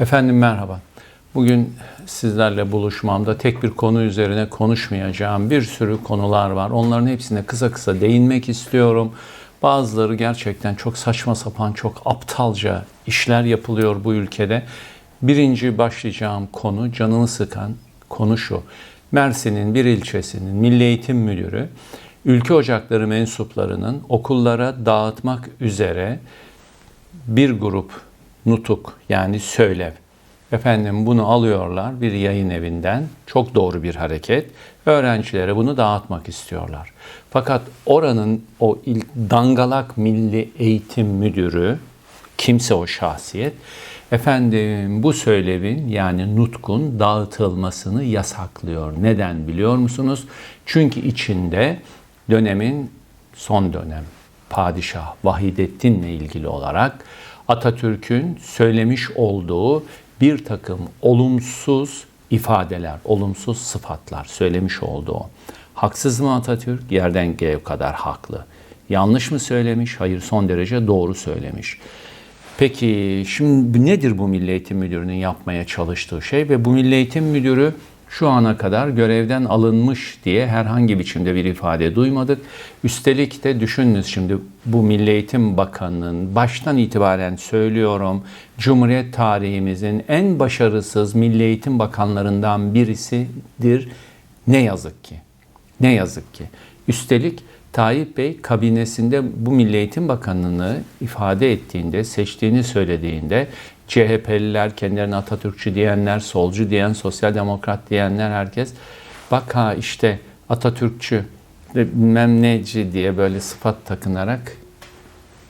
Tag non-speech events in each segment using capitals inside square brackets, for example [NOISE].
Efendim merhaba. Bugün sizlerle buluşmamda tek bir konu üzerine konuşmayacağım bir sürü konular var. Onların hepsine kısa kısa değinmek istiyorum. Bazıları gerçekten çok saçma sapan, çok aptalca işler yapılıyor bu ülkede. Birinci başlayacağım konu, canını sıkan konu şu. Mersin'in bir ilçesinin Milli Eğitim Müdürü ülke ocakları mensuplarının okullara dağıtmak üzere bir grup nutuk yani söylev. Efendim bunu alıyorlar bir yayın evinden. Çok doğru bir hareket. Öğrencilere bunu dağıtmak istiyorlar. Fakat oranın o ilk dangalak milli eğitim müdürü kimse o şahsiyet efendim bu söylevin yani nutkun dağıtılmasını yasaklıyor. Neden biliyor musunuz? Çünkü içinde dönemin son dönem padişah Vahidettin'le ilgili olarak Atatürk'ün söylemiş olduğu bir takım olumsuz ifadeler, olumsuz sıfatlar söylemiş olduğu. Haksız mı Atatürk? Yerden göğe kadar haklı. Yanlış mı söylemiş? Hayır son derece doğru söylemiş. Peki şimdi nedir bu Milli Eğitim Müdürü'nün yapmaya çalıştığı şey ve bu Milli Eğitim Müdürü şu ana kadar görevden alınmış diye herhangi biçimde bir ifade duymadık. Üstelik de düşününüz şimdi bu Milli Eğitim Bakanı'nın baştan itibaren söylüyorum Cumhuriyet tarihimizin en başarısız Milli Eğitim Bakanlarından birisidir. Ne yazık ki. Ne yazık ki. Üstelik Tayyip Bey kabinesinde bu Milli Eğitim Bakanı'nı ifade ettiğinde, seçtiğini söylediğinde CHP'liler, kendilerine Atatürkçü diyenler, solcu diyen, sosyal demokrat diyenler herkes bak ha işte Atatürkçü bilmem neci diye böyle sıfat takınarak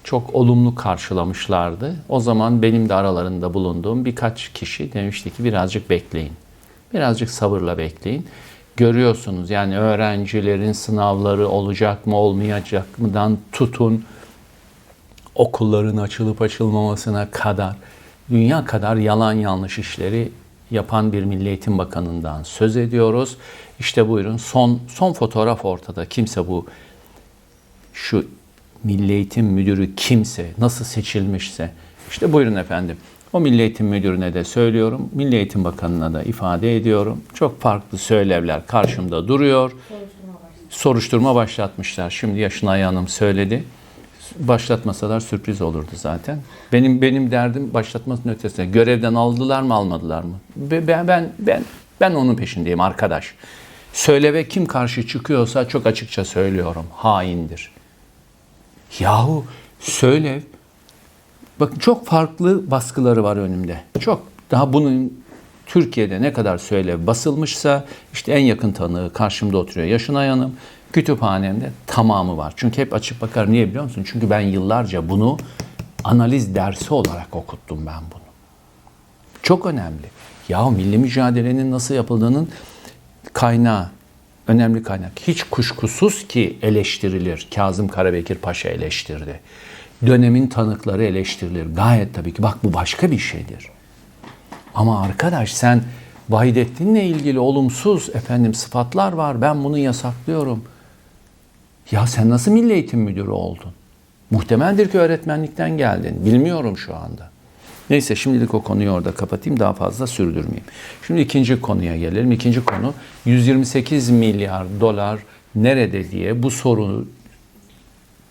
çok olumlu karşılamışlardı. O zaman benim de aralarında bulunduğum birkaç kişi demişti ki birazcık bekleyin. Birazcık sabırla bekleyin. Görüyorsunuz yani öğrencilerin sınavları olacak mı olmayacak mıdan tutun okulların açılıp açılmamasına kadar dünya kadar yalan yanlış işleri yapan bir Milli Eğitim Bakanı'ndan söz ediyoruz. İşte buyurun son son fotoğraf ortada. Kimse bu şu Milli Eğitim Müdürü kimse nasıl seçilmişse işte buyurun efendim. O Milli Eğitim Müdürüne de söylüyorum. Milli Eğitim Bakanı'na da ifade ediyorum. Çok farklı söylevler karşımda duruyor. Soruşturma başlatmışlar. Şimdi Yaşınay Hanım söyledi başlatmasalar sürpriz olurdu zaten. Benim benim derdim başlatmasının ötesine. Görevden aldılar mı almadılar mı? Ben ben ben ben onun peşindeyim arkadaş. Söyleve kim karşı çıkıyorsa çok açıkça söylüyorum. Haindir. Yahu söylev bakın çok farklı baskıları var önümde. Çok daha bunun Türkiye'de ne kadar söylev basılmışsa işte en yakın tanığı karşımda oturuyor Yaşınay Hanım. Kütüphanemde tamamı var. Çünkü hep açıp bakar. Niye biliyor musun? Çünkü ben yıllarca bunu analiz dersi olarak okuttum ben bunu. Çok önemli. Ya milli mücadelenin nasıl yapıldığının kaynağı, önemli kaynak. Hiç kuşkusuz ki eleştirilir. Kazım Karabekir Paşa eleştirdi. Dönemin tanıkları eleştirilir. Gayet tabii ki bak bu başka bir şeydir. Ama arkadaş sen Vahidettin'le ilgili olumsuz efendim sıfatlar var. Ben bunu yasaklıyorum. Ya sen nasıl milli eğitim müdürü oldun? Muhtemeldir ki öğretmenlikten geldin. Bilmiyorum şu anda. Neyse şimdilik o konuyu orada kapatayım daha fazla sürdürmeyeyim. Şimdi ikinci konuya gelelim. İkinci konu 128 milyar dolar nerede diye bu soru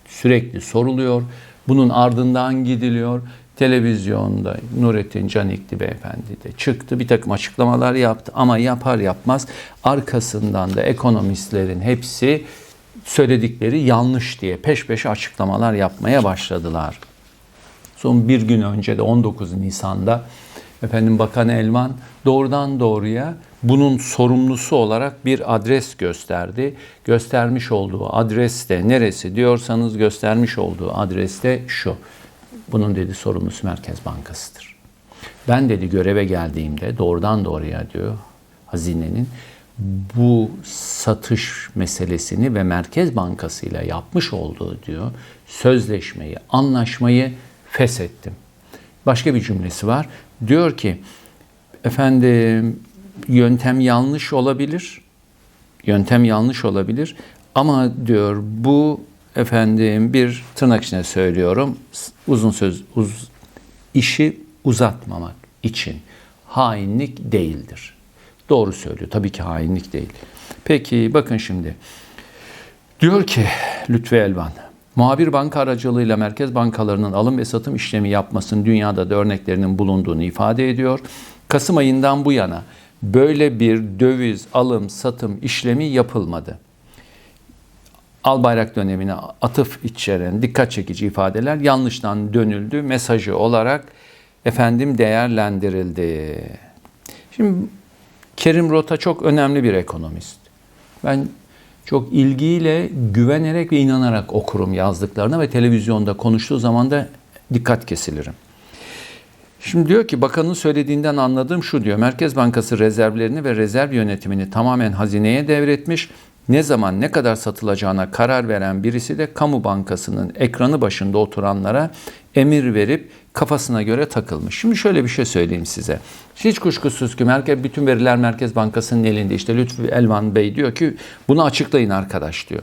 sürekli soruluyor. Bunun ardından gidiliyor. Televizyonda Nurettin Canikli beyefendi de çıktı. Bir takım açıklamalar yaptı ama yapar yapmaz arkasından da ekonomistlerin hepsi söyledikleri yanlış diye peş peşe açıklamalar yapmaya başladılar. Son bir gün önce de 19 Nisan'da efendim Bakan Elvan doğrudan doğruya bunun sorumlusu olarak bir adres gösterdi. Göstermiş olduğu adres de neresi diyorsanız göstermiş olduğu adreste şu. Bunun dedi sorumlusu Merkez Bankası'dır. Ben dedi göreve geldiğimde doğrudan doğruya diyor hazinenin bu satış meselesini ve Merkez Bankası ile yapmış olduğu diyor sözleşmeyi, anlaşmayı feshettim. Başka bir cümlesi var. Diyor ki efendim yöntem yanlış olabilir. Yöntem yanlış olabilir ama diyor bu efendim bir tırnak içine söylüyorum uzun söz uz, işi uzatmamak için hainlik değildir. Doğru söylüyor. Tabii ki hainlik değil. Peki bakın şimdi. Diyor ki Lütfi Elvan, muhabir banka aracılığıyla merkez bankalarının alım ve satım işlemi yapmasının dünyada da örneklerinin bulunduğunu ifade ediyor. Kasım ayından bu yana böyle bir döviz alım satım işlemi yapılmadı. Albayrak dönemine atıf içeren dikkat çekici ifadeler yanlıştan dönüldü mesajı olarak efendim değerlendirildi. Şimdi Kerim Rota çok önemli bir ekonomist. Ben çok ilgiyle, güvenerek ve inanarak okurum yazdıklarına ve televizyonda konuştuğu zaman da dikkat kesilirim. Şimdi diyor ki bakanın söylediğinden anladığım şu diyor. Merkez Bankası rezervlerini ve rezerv yönetimini tamamen hazineye devretmiş. Ne zaman ne kadar satılacağına karar veren birisi de kamu bankasının ekranı başında oturanlara emir verip kafasına göre takılmış. Şimdi şöyle bir şey söyleyeyim size. Hiç kuşkusuz ki merkez, bütün veriler Merkez Bankası'nın elinde. İşte Lütfü Elvan Bey diyor ki bunu açıklayın arkadaş diyor.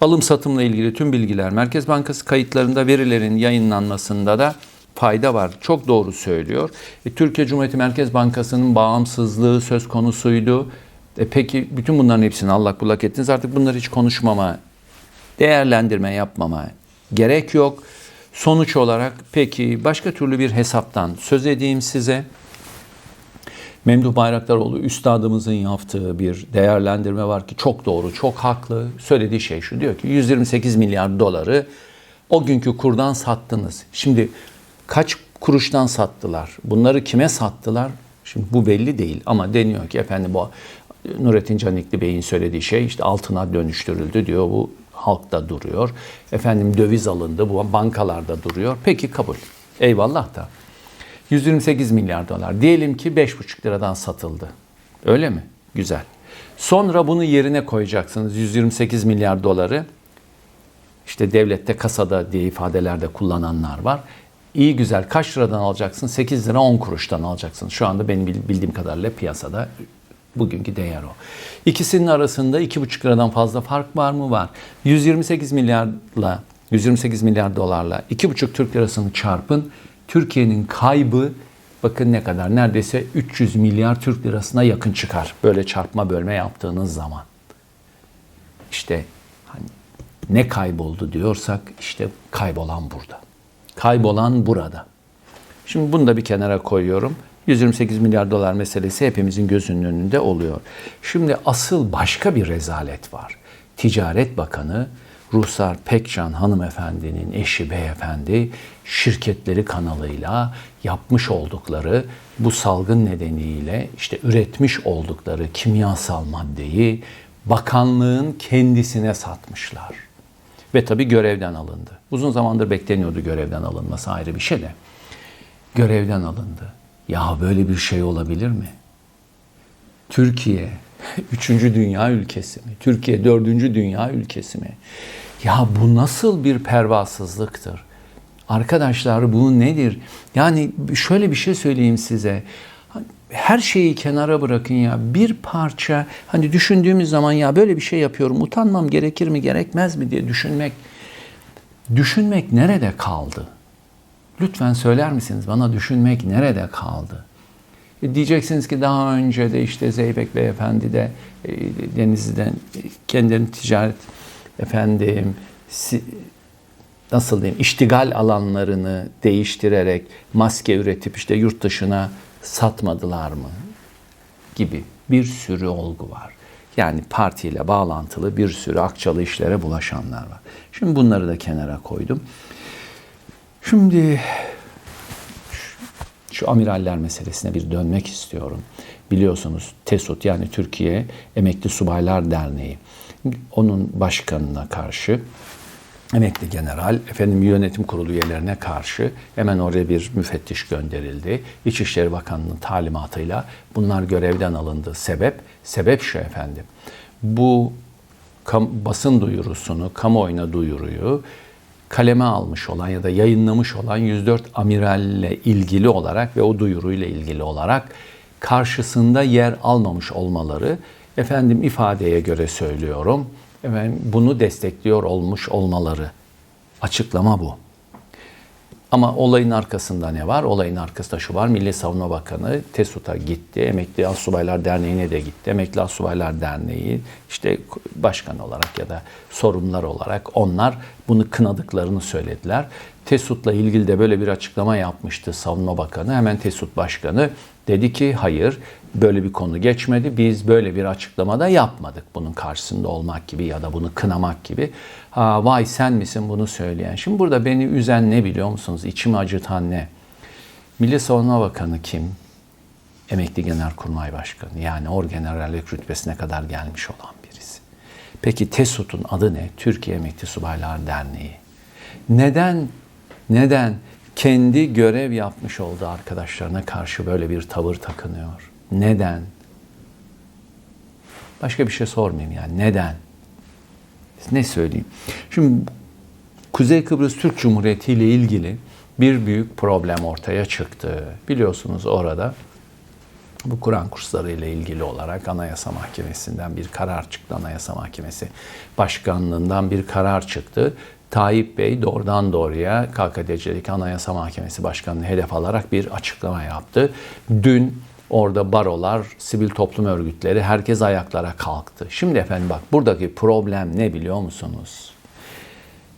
Alım satımla ilgili tüm bilgiler Merkez Bankası kayıtlarında verilerin yayınlanmasında da fayda var. Çok doğru söylüyor. E, Türkiye Cumhuriyeti Merkez Bankası'nın bağımsızlığı söz konusuydu. E, peki bütün bunların hepsini allak bullak ettiniz. Artık bunları hiç konuşmama, değerlendirme yapmama gerek yok. Sonuç olarak peki başka türlü bir hesaptan söz edeyim size. Memduh Bayraktaroğlu üstadımızın yaptığı bir değerlendirme var ki çok doğru, çok haklı. Söylediği şey şu diyor ki 128 milyar doları o günkü kurdan sattınız. Şimdi kaç kuruştan sattılar? Bunları kime sattılar? Şimdi bu belli değil ama deniyor ki efendim bu Nurettin Canikli Bey'in söylediği şey işte altına dönüştürüldü diyor. Bu halkta duruyor. Efendim döviz alındı bu bankalarda duruyor. Peki kabul. Eyvallah da. 128 milyar dolar. Diyelim ki 5,5 liradan satıldı. Öyle mi? Güzel. Sonra bunu yerine koyacaksınız 128 milyar doları. İşte devlette kasada diye ifadelerde kullananlar var. İyi güzel kaç liradan alacaksın? 8 lira 10 kuruştan alacaksın. Şu anda benim bildiğim kadarıyla piyasada bugünkü değer o. İkisinin arasında 2,5 liradan fazla fark var mı? Var. 128 milyarla 128 milyar dolarla 2,5 Türk lirasını çarpın. Türkiye'nin kaybı bakın ne kadar neredeyse 300 milyar Türk lirasına yakın çıkar. Böyle çarpma bölme yaptığınız zaman. İşte hani ne kayboldu diyorsak işte kaybolan burada. Kaybolan burada. Şimdi bunu da bir kenara koyuyorum. 128 milyar dolar meselesi hepimizin gözünün önünde oluyor. Şimdi asıl başka bir rezalet var. Ticaret Bakanı Ruhsar Pekcan hanımefendinin eşi beyefendi şirketleri kanalıyla yapmış oldukları bu salgın nedeniyle işte üretmiş oldukları kimyasal maddeyi bakanlığın kendisine satmışlar. Ve tabii görevden alındı. Uzun zamandır bekleniyordu görevden alınması ayrı bir şey de. Görevden alındı. Ya böyle bir şey olabilir mi? Türkiye [LAUGHS] üçüncü dünya ülkesi mi? Türkiye dördüncü dünya ülkesi mi? Ya bu nasıl bir pervasızlıktır? Arkadaşlar bu nedir? Yani şöyle bir şey söyleyeyim size. Her şeyi kenara bırakın ya. Bir parça hani düşündüğümüz zaman ya böyle bir şey yapıyorum utanmam gerekir mi gerekmez mi diye düşünmek. Düşünmek nerede kaldı? Lütfen söyler misiniz bana düşünmek nerede kaldı? E diyeceksiniz ki daha önce de işte Zeybek Beyefendi de e, Denizli'den e, kendilerinin ticaret efendim si, nasıl diyeyim iştigal alanlarını değiştirerek maske üretip işte yurt dışına satmadılar mı gibi bir sürü olgu var. Yani partiyle bağlantılı bir sürü akçalı işlere bulaşanlar var. Şimdi bunları da kenara koydum. Şimdi şu amiraller meselesine bir dönmek istiyorum. Biliyorsunuz TESUT yani Türkiye Emekli Subaylar Derneği onun başkanına karşı emekli general, efendim yönetim kurulu üyelerine karşı hemen oraya bir müfettiş gönderildi. İçişleri Bakanı'nın talimatıyla bunlar görevden alındı. Sebep? Sebep şu efendim. Bu basın duyurusunu, kamuoyuna duyuruyu kaleme almış olan ya da yayınlamış olan 104 amiralle ilgili olarak ve o duyuruyla ilgili olarak karşısında yer almamış olmaları efendim ifadeye göre söylüyorum. Efendim bunu destekliyor olmuş olmaları. Açıklama bu. Ama olayın arkasında ne var? Olayın arkasında şu var. Milli Savunma Bakanı TESUT'a gitti. Emekli Asubaylar Derneği'ne de gitti. Emekli Asubaylar Derneği işte başkan olarak ya da sorumlular olarak onlar bunu kınadıklarını söylediler. TESUT'la ilgili de böyle bir açıklama yapmıştı Savunma Bakanı. Hemen TESUT Başkanı dedi ki hayır böyle bir konu geçmedi. Biz böyle bir açıklamada yapmadık. Bunun karşısında olmak gibi ya da bunu kınamak gibi. Ha, vay sen misin bunu söyleyen? Şimdi burada beni üzen ne biliyor musunuz? İçimi acıtan ne? Milli Savunma Bakanı kim? Emekli Genelkurmay Başkanı. Yani orgenerallik rütbesine kadar gelmiş olan birisi. Peki TESUT'un adı ne? Türkiye Emekli Subaylar Derneği. Neden neden kendi görev yapmış olduğu arkadaşlarına karşı böyle bir tavır takınıyor? Neden? Başka bir şey sormayayım yani. Neden? Ne söyleyeyim? Şimdi Kuzey Kıbrıs Türk Cumhuriyeti ile ilgili bir büyük problem ortaya çıktı. Biliyorsunuz orada bu Kur'an kursları ile ilgili olarak Anayasa Mahkemesi'nden bir karar çıktı. Anayasa Mahkemesi Başkanlığından bir karar çıktı. Tayyip Bey doğrudan doğruya KKTC'deki Anayasa Mahkemesi Başkanı'nı hedef alarak bir açıklama yaptı. Dün orada barolar, sivil toplum örgütleri herkes ayaklara kalktı. Şimdi efendim bak buradaki problem ne biliyor musunuz?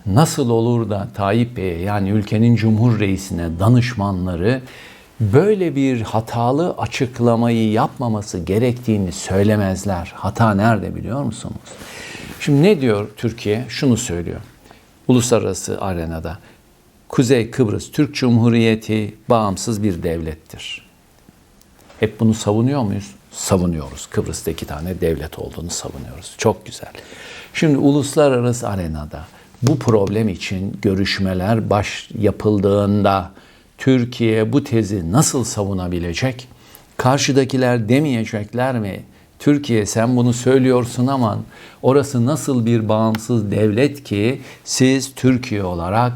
Nasıl olur da Tayyip Bey'e yani ülkenin Cumhur Reisine danışmanları böyle bir hatalı açıklamayı yapmaması gerektiğini söylemezler. Hata nerede biliyor musunuz? Şimdi ne diyor Türkiye? Şunu söylüyor. Uluslararası arenada. Kuzey Kıbrıs Türk Cumhuriyeti bağımsız bir devlettir. Hep bunu savunuyor muyuz? Savunuyoruz. Kıbrıs'ta iki tane devlet olduğunu savunuyoruz. Çok güzel. Şimdi uluslararası arenada bu problem için görüşmeler baş yapıldığında Türkiye bu tezi nasıl savunabilecek? Karşıdakiler demeyecekler mi? Türkiye sen bunu söylüyorsun ama orası nasıl bir bağımsız devlet ki siz Türkiye olarak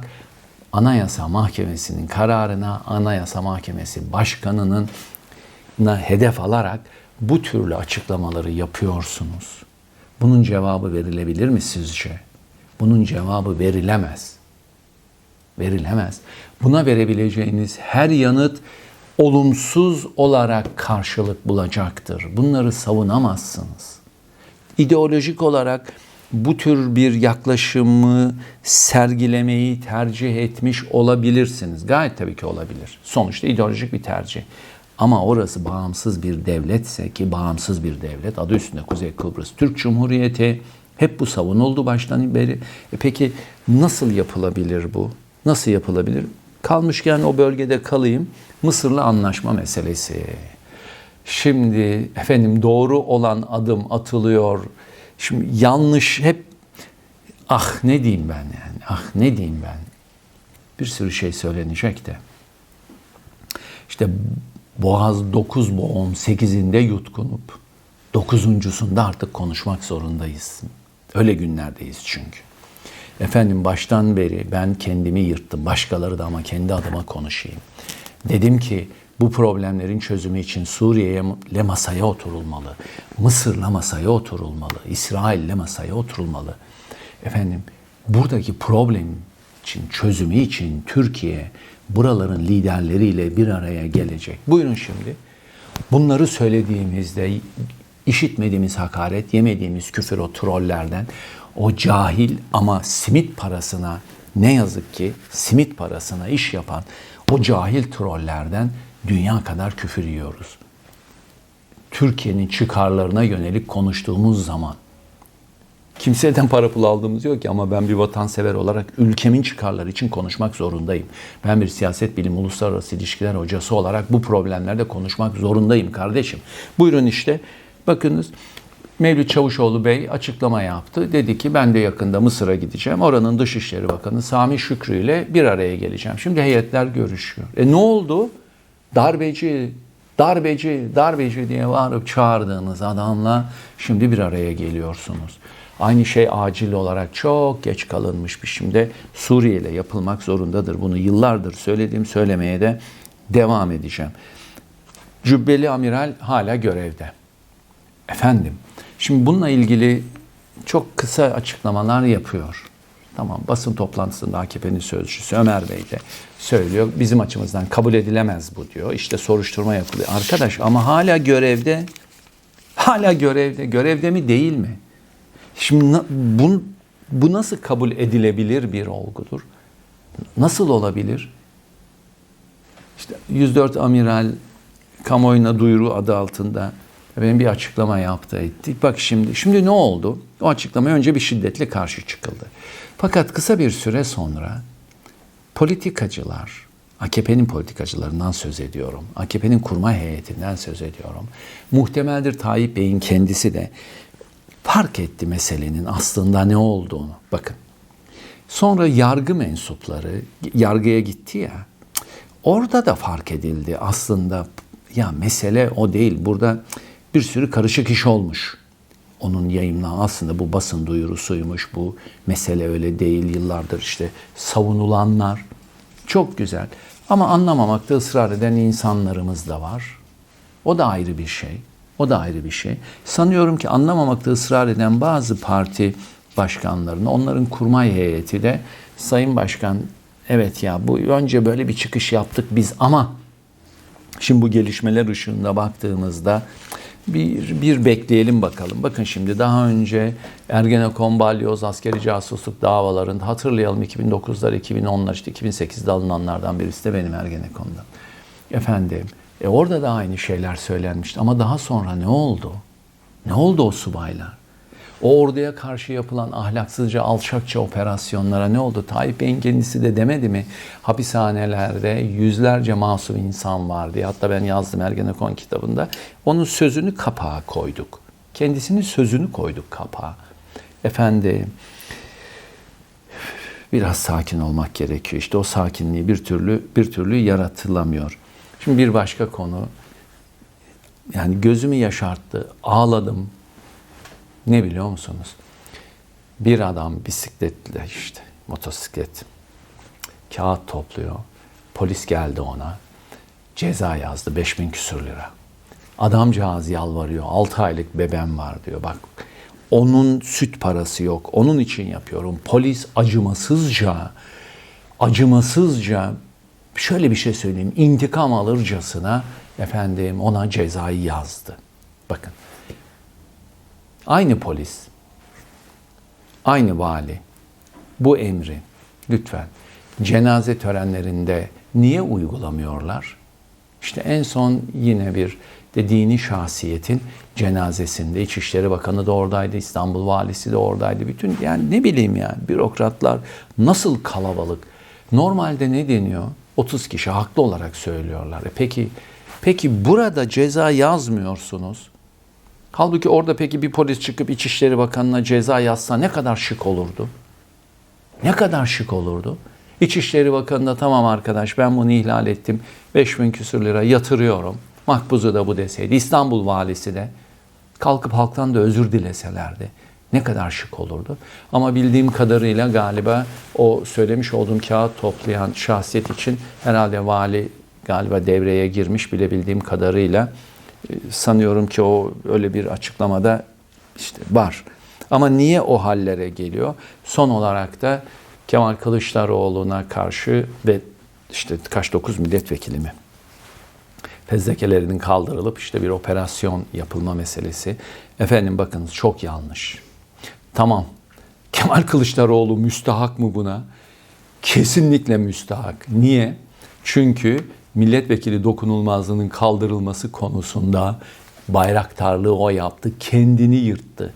Anayasa Mahkemesi'nin kararına, Anayasa Mahkemesi Başkanı'nın hedef alarak bu türlü açıklamaları yapıyorsunuz. Bunun cevabı verilebilir mi sizce? Bunun cevabı verilemez. Verilemez. Buna verebileceğiniz her yanıt olumsuz olarak karşılık bulacaktır. Bunları savunamazsınız. İdeolojik olarak bu tür bir yaklaşımı sergilemeyi tercih etmiş olabilirsiniz. Gayet tabii ki olabilir. Sonuçta ideolojik bir tercih. Ama orası bağımsız bir devletse ki bağımsız bir devlet adı üstünde Kuzey Kıbrıs Türk Cumhuriyeti hep bu savunuldu baştan beri. E peki nasıl yapılabilir bu? Nasıl yapılabilir? Kalmışken o bölgede kalayım. Mısır'la anlaşma meselesi. Şimdi efendim doğru olan adım atılıyor. Şimdi yanlış hep ah ne diyeyim ben yani ah ne diyeyim ben. Bir sürü şey söylenecek de. İşte Boğaz 9 boğum 8'inde yutkunup 9.sunda artık konuşmak zorundayız. Öyle günlerdeyiz çünkü. Efendim baştan beri ben kendimi yırttım. Başkaları da ama kendi adıma konuşayım. Dedim ki bu problemlerin çözümü için Suriye'yle masaya oturulmalı. Mısır'la masaya oturulmalı. İsrail'le masaya oturulmalı. Efendim buradaki problem için, çözümü için Türkiye buraların liderleriyle bir araya gelecek. Buyurun şimdi. Bunları söylediğimizde işitmediğimiz hakaret, yemediğimiz küfür o trollerden, o cahil ama simit parasına ne yazık ki simit parasına iş yapan o cahil trollerden dünya kadar küfür yiyoruz. Türkiye'nin çıkarlarına yönelik konuştuğumuz zaman kimseden para pul aldığımız yok ki ama ben bir vatansever olarak ülkemin çıkarları için konuşmak zorundayım. Ben bir siyaset bilim uluslararası ilişkiler hocası olarak bu problemlerde konuşmak zorundayım kardeşim. Buyurun işte bakınız Mevlüt Çavuşoğlu Bey açıklama yaptı. Dedi ki ben de yakında Mısır'a gideceğim. Oranın Dışişleri Bakanı Sami Şükrü ile bir araya geleceğim. Şimdi heyetler görüşüyor. E ne oldu? Darbeci, darbeci, darbeci diye bağırıp çağırdığınız adamla şimdi bir araya geliyorsunuz. Aynı şey acil olarak çok geç kalınmış bir şimdi Suriye ile yapılmak zorundadır. Bunu yıllardır söylediğim söylemeye de devam edeceğim. Cübbeli amiral hala görevde. Efendim, şimdi bununla ilgili çok kısa açıklamalar yapıyor. Tamam basın toplantısında AKP'nin sözcüsü Ömer Bey de söylüyor. Bizim açımızdan kabul edilemez bu diyor. İşte soruşturma yapılıyor. Arkadaş ama hala görevde. Hala görevde. Görevde mi değil mi? Şimdi bu, bu nasıl kabul edilebilir bir olgudur? Nasıl olabilir? İşte 104 amiral kamuoyuna duyuru adı altında benim bir açıklama yaptı ettik. Bak şimdi, şimdi ne oldu? O açıklamaya önce bir şiddetle karşı çıkıldı. Fakat kısa bir süre sonra politikacılar, AKP'nin politikacılarından söz ediyorum. AKP'nin kurma heyetinden söz ediyorum. Muhtemeldir Tayyip Bey'in kendisi de fark etti meselenin aslında ne olduğunu. Bakın. Sonra yargı mensupları yargıya gitti ya. Orada da fark edildi aslında ya mesele o değil. Burada bir sürü karışık iş olmuş. Onun yayınla aslında bu basın duyurusuymuş. Bu mesele öyle değil. Yıllardır işte savunulanlar. Çok güzel. Ama anlamamakta ısrar eden insanlarımız da var. O da ayrı bir şey. O da ayrı bir şey. Sanıyorum ki anlamamakta ısrar eden bazı parti başkanlarını, onların kurmay heyeti de Sayın Başkan evet ya bu önce böyle bir çıkış yaptık biz ama şimdi bu gelişmeler ışığında baktığımızda bir, bir bekleyelim bakalım. Bakın şimdi daha önce Ergenekon, Balyoz, askeri casusluk davalarında hatırlayalım 2009'lar, 2010'lar işte 2008'de alınanlardan birisi de benim Ergenekon'da. Efendim e orada da aynı şeyler söylenmişti ama daha sonra ne oldu? Ne oldu o subaylar? O orduya karşı yapılan ahlaksızca, alçakça operasyonlara ne oldu? Tayyip Bey'in kendisi de demedi mi? Hapishanelerde yüzlerce masum insan var diye. Hatta ben yazdım Ergenekon kitabında. Onun sözünü kapağa koyduk. Kendisinin sözünü koyduk kapağa. Efendim, biraz sakin olmak gerekiyor. İşte o sakinliği bir türlü bir türlü yaratılamıyor. Şimdi bir başka konu. Yani gözümü yaşarttı. Ağladım. Ne biliyor musunuz? Bir adam bisikletle işte motosiklet kağıt topluyor. Polis geldi ona. Ceza yazdı 5000 küsür lira. Adamcağız yalvarıyor. 6 aylık bebem var diyor. Bak onun süt parası yok. Onun için yapıyorum. Polis acımasızca acımasızca şöyle bir şey söyleyeyim. intikam alırcasına efendim ona cezayı yazdı. Bakın Aynı polis, aynı vali bu emri lütfen cenaze törenlerinde niye uygulamıyorlar? İşte en son yine bir de dini şahsiyetin cenazesinde İçişleri Bakanı da oradaydı, İstanbul Valisi de oradaydı. Bütün yani ne bileyim yani bürokratlar nasıl kalabalık. Normalde ne deniyor? 30 kişi haklı olarak söylüyorlar. E peki peki burada ceza yazmıyorsunuz. Halbuki orada peki bir polis çıkıp İçişleri Bakanı'na ceza yazsa ne kadar şık olurdu? Ne kadar şık olurdu? İçişleri Bakanı da tamam arkadaş ben bunu ihlal ettim. 5000 küsür lira yatırıyorum. Makbuzu da bu deseydi. İstanbul valisi de kalkıp halktan da özür dileselerdi. Ne kadar şık olurdu. Ama bildiğim kadarıyla galiba o söylemiş olduğum kağıt toplayan şahsiyet için herhalde vali galiba devreye girmiş bile bildiğim kadarıyla sanıyorum ki o öyle bir açıklamada işte var. Ama niye o hallere geliyor? Son olarak da Kemal Kılıçdaroğlu'na karşı ve işte kaç dokuz milletvekili mi? Fezlekelerinin kaldırılıp işte bir operasyon yapılma meselesi. Efendim bakınız çok yanlış. Tamam. Kemal Kılıçdaroğlu müstahak mı buna? Kesinlikle müstahak. Niye? Çünkü milletvekili dokunulmazlığının kaldırılması konusunda bayraktarlığı o yaptı, kendini yırttı.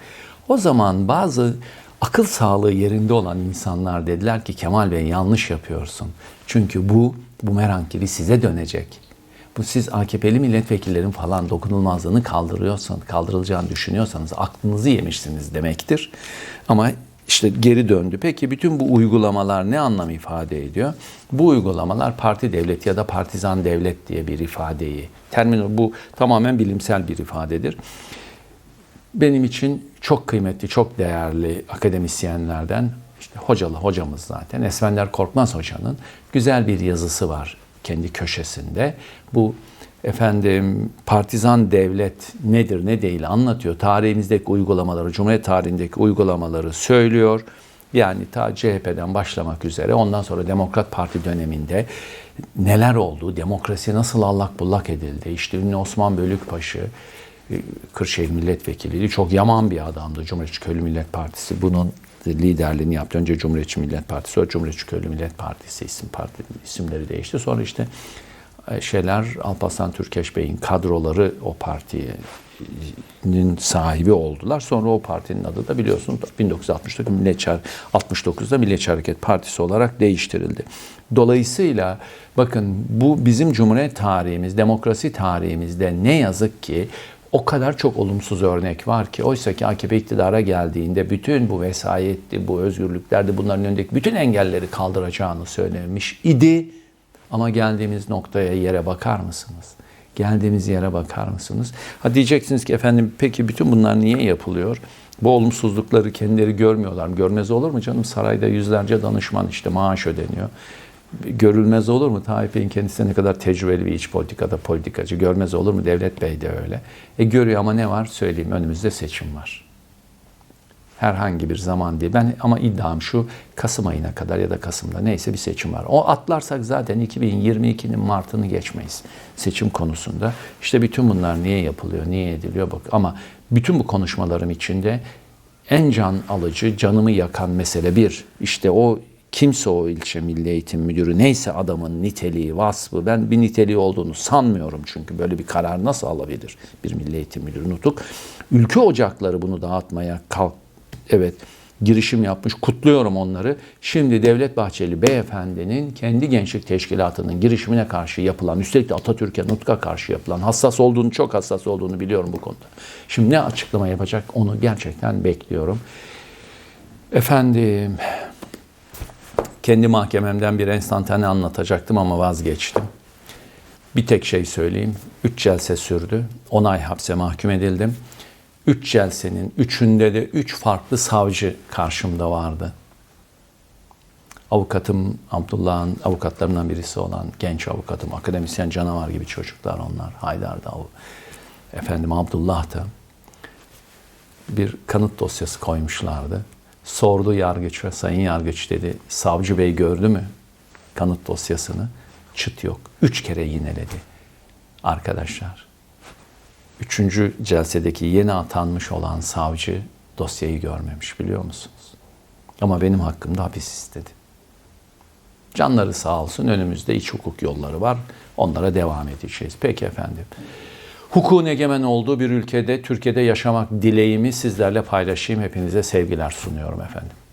O zaman bazı akıl sağlığı yerinde olan insanlar dediler ki Kemal Bey yanlış yapıyorsun. Çünkü bu bumerang gibi size dönecek. Bu siz AKP'li milletvekillerin falan dokunulmazlığını kaldırıyorsanız, kaldırılacağını düşünüyorsanız aklınızı yemişsiniz demektir. Ama işte geri döndü. Peki bütün bu uygulamalar ne anlam ifade ediyor? Bu uygulamalar parti devlet ya da partizan devlet diye bir ifadeyi, termin bu tamamen bilimsel bir ifadedir. Benim için çok kıymetli, çok değerli akademisyenlerden işte hocalı hocamız zaten Esvender Korkmaz hocanın güzel bir yazısı var kendi köşesinde. Bu efendim partizan devlet nedir ne değil anlatıyor. Tarihimizdeki uygulamaları, Cumhuriyet tarihindeki uygulamaları söylüyor. Yani ta CHP'den başlamak üzere ondan sonra Demokrat Parti döneminde neler oldu, demokrasi nasıl allak bullak edildi. İşte ünlü Osman Bölükbaşı, e, Kırşehir milletvekiliydi. Çok yaman bir adamdı. Cumhuriyetçi Köylü Millet Partisi bunun liderliğini yaptı. Önce Cumhuriyetçi Millet Partisi, sonra Cumhuriyetçi Köylü Millet Partisi isim parti isimleri değişti. Sonra işte e, şeyler Alparslan Türkeş Bey'in kadroları o partinin sahibi oldular. Sonra o partinin adı da biliyorsunuz 1969 Milliyetçi 69'da Milliyetçi Hareket Partisi olarak değiştirildi. Dolayısıyla bakın bu bizim Cumhuriyet tarihimiz, demokrasi tarihimizde ne yazık ki o kadar çok olumsuz örnek var ki oysa ki AKP iktidara geldiğinde bütün bu vesayetti, bu özgürlüklerde bunların önündeki bütün engelleri kaldıracağını söylemiş idi. Ama geldiğimiz noktaya yere bakar mısınız? Geldiğimiz yere bakar mısınız? Ha diyeceksiniz ki efendim peki bütün bunlar niye yapılıyor? Bu olumsuzlukları kendileri görmüyorlar mı? Görmez olur mu canım? Sarayda yüzlerce danışman işte maaş ödeniyor. Görülmez olur mu? Tayyip Bey'in kendisi ne kadar tecrübeli bir iç politikada politikacı. Görmez olur mu? Devlet Bey de öyle. E görüyor ama ne var? Söyleyeyim önümüzde seçim var herhangi bir zaman değil. Ben ama iddiam şu Kasım ayına kadar ya da Kasım'da neyse bir seçim var. O atlarsak zaten 2022'nin Mart'ını geçmeyiz seçim konusunda. İşte bütün bunlar niye yapılıyor, niye ediliyor bak. Ama bütün bu konuşmalarım içinde en can alıcı, canımı yakan mesele bir. İşte o kimse o ilçe milli eğitim müdürü neyse adamın niteliği, vasfı ben bir niteliği olduğunu sanmıyorum çünkü böyle bir karar nasıl alabilir bir milli eğitim müdürü nutuk. Ülke ocakları bunu dağıtmaya kalk evet girişim yapmış. Kutluyorum onları. Şimdi Devlet Bahçeli Beyefendi'nin kendi gençlik teşkilatının girişimine karşı yapılan, üstelik de Atatürk'e, Nutk'a karşı yapılan, hassas olduğunu, çok hassas olduğunu biliyorum bu konuda. Şimdi ne açıklama yapacak onu gerçekten bekliyorum. Efendim, kendi mahkememden bir enstantane anlatacaktım ama vazgeçtim. Bir tek şey söyleyeyim. Üç celse sürdü. 10 ay hapse mahkum edildim. Üç celsenin üçünde de üç farklı savcı karşımda vardı. Avukatım Abdullah'ın avukatlarından birisi olan genç avukatım, akademisyen canavar gibi çocuklar onlar. Haydar da efendim Abdullah da bir kanıt dosyası koymuşlardı. Sordu yargıç ve sayın yargıç dedi, savcı bey gördü mü kanıt dosyasını? Çıt yok. Üç kere yineledi. Arkadaşlar, üçüncü celsedeki yeni atanmış olan savcı dosyayı görmemiş biliyor musunuz? Ama benim hakkımda hapis istedi. Canları sağ olsun önümüzde iç hukuk yolları var. Onlara devam edeceğiz. Peki efendim. Hukukun egemen olduğu bir ülkede, Türkiye'de yaşamak dileğimi sizlerle paylaşayım. Hepinize sevgiler sunuyorum efendim.